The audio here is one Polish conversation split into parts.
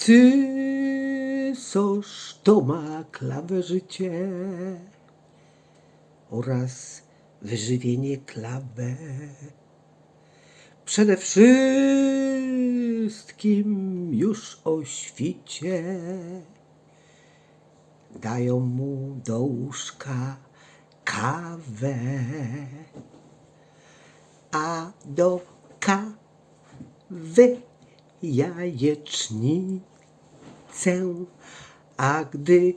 Cysosz to ma klawerzycie oraz wyżywienie klawę. Przede wszystkim już o świcie dają mu do łóżka kawę, a do kawy jajecznicę, a gdy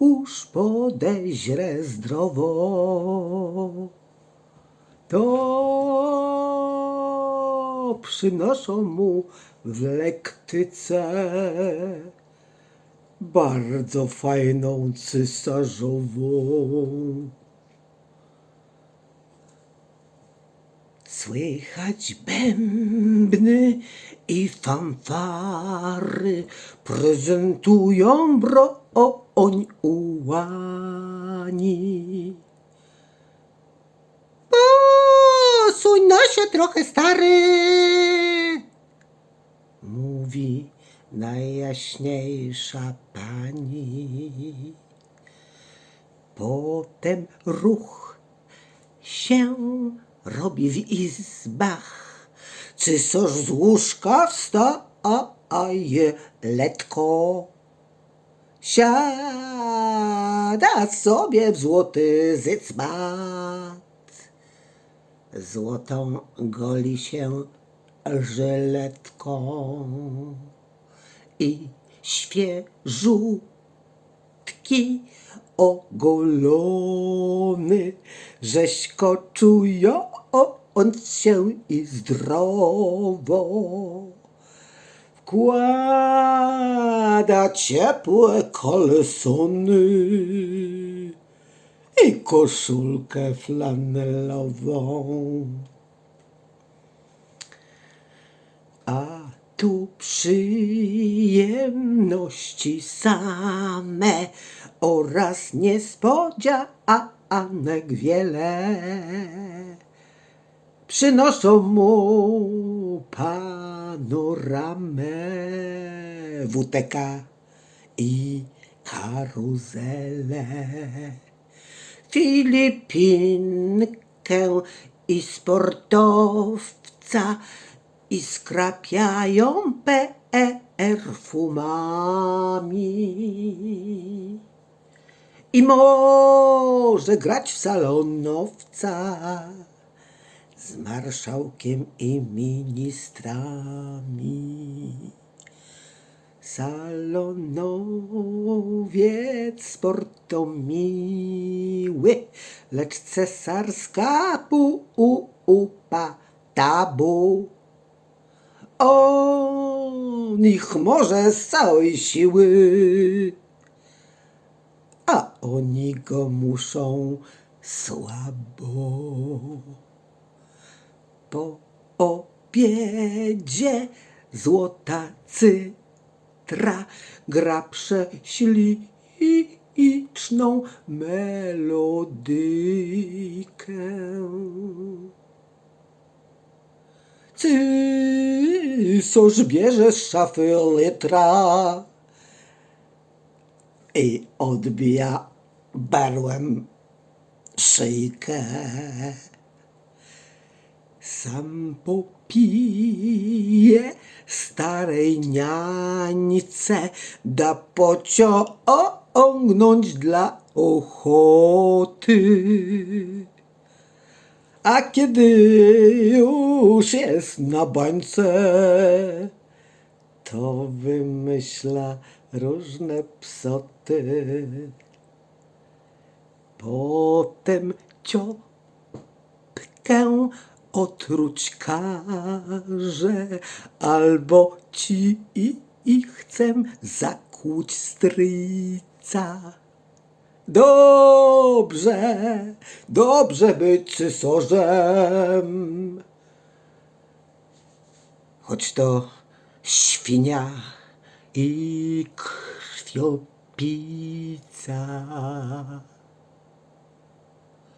już podeźle zdrowo, to przynoszą mu w lektyce bardzo fajną cesarzową. Słychać bębny i fanfary prezentują broń ułani. Posuń no się trochę, stary, mówi najjaśniejsza pani. Potem ruch się robi w izbach. Cysarz z łóżka wstaje letko. Siada sobie w złoty zycmat. Złotą goli się żyletką i świeżutki ogolony, rzeźko czując się i zdrowo. Wkłada ciepłe kalesony i koszulkę flanelową. A tu przyjemności same oraz niespodzianek wiele przynoszą mu panoramę WTK i karuzelę. Filipinkę i sportowca i skrapiają perfumami. I może grać w salonowca z marszałkiem i ministrami. Salonowiec sport miły, lecz cesarska pupa tabu. On ich może z całej siły, a oni go muszą słabo. Po obiedzie złota cytra gra prześliczną melodykę. Cysarz bierze szafy litra i odbija berłem szyjkę. Sam popije starej niańce, da pociągnąć dla ochoty. A kiedy już jest na bańce, to wymyśla różne psoty. Potem ciotkę otruć każe, albo ci i, i chcę zakłuć stryjca. Dobrze, dobrze być cysorzem, choć to świnia i krwiopica.